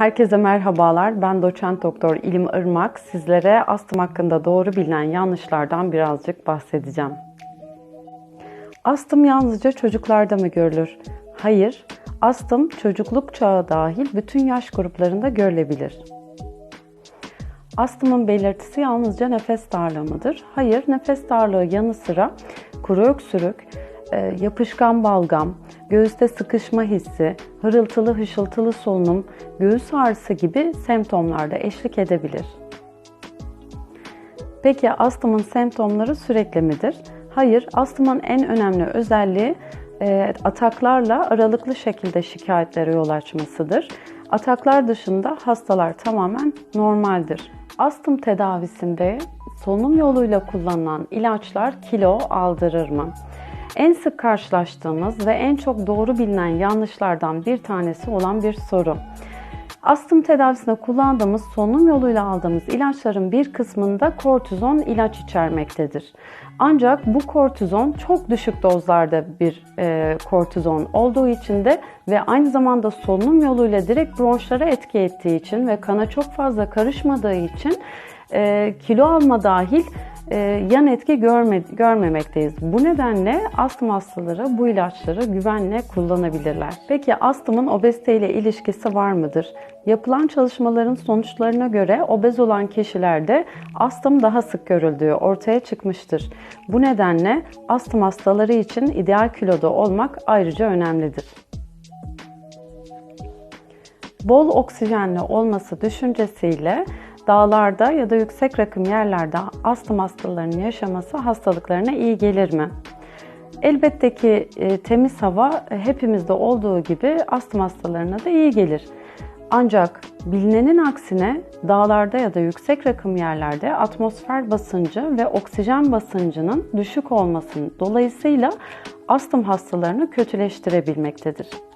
Herkese merhabalar. Ben doçent doktor İlim Irmak. Sizlere astım hakkında doğru bilinen yanlışlardan birazcık bahsedeceğim. Astım yalnızca çocuklarda mı görülür? Hayır. Astım çocukluk çağı dahil bütün yaş gruplarında görülebilir. Astımın belirtisi yalnızca nefes darlığı mıdır? Hayır, nefes darlığı yanı sıra kuru öksürük, yapışkan balgam, göğüste sıkışma hissi, hırıltılı hışıltılı solunum, göğüs ağrısı gibi semptomlarda eşlik edebilir. Peki astımın semptomları sürekli midir? Hayır, astımın en önemli özelliği e, ataklarla aralıklı şekilde şikayetlere yol açmasıdır. Ataklar dışında hastalar tamamen normaldir. Astım tedavisinde solunum yoluyla kullanılan ilaçlar kilo aldırır mı? En sık karşılaştığımız ve en çok doğru bilinen yanlışlardan bir tanesi olan bir soru. Astım tedavisinde kullandığımız solunum yoluyla aldığımız ilaçların bir kısmında kortizon ilaç içermektedir. Ancak bu kortizon çok düşük dozlarda bir e, kortizon olduğu için de ve aynı zamanda solunum yoluyla direkt bronşlara etki ettiği için ve kana çok fazla karışmadığı için e, kilo alma dahil yan etki görme, görmemekteyiz. Bu nedenle astım hastaları bu ilaçları güvenle kullanabilirler. Peki astımın obezite ile ilişkisi var mıdır? Yapılan çalışmaların sonuçlarına göre obez olan kişilerde astım daha sık görüldüğü ortaya çıkmıştır. Bu nedenle astım hastaları için ideal kiloda olmak ayrıca önemlidir. Bol oksijenli olması düşüncesiyle dağlarda ya da yüksek rakım yerlerde astım hastalarının yaşaması hastalıklarına iyi gelir mi? Elbette ki e, temiz hava hepimizde olduğu gibi astım hastalarına da iyi gelir. Ancak bilinenin aksine dağlarda ya da yüksek rakım yerlerde atmosfer basıncı ve oksijen basıncının düşük olmasının dolayısıyla astım hastalarını kötüleştirebilmektedir.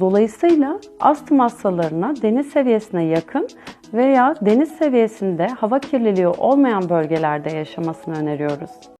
Dolayısıyla astım hastalarına deniz seviyesine yakın veya deniz seviyesinde hava kirliliği olmayan bölgelerde yaşamasını öneriyoruz.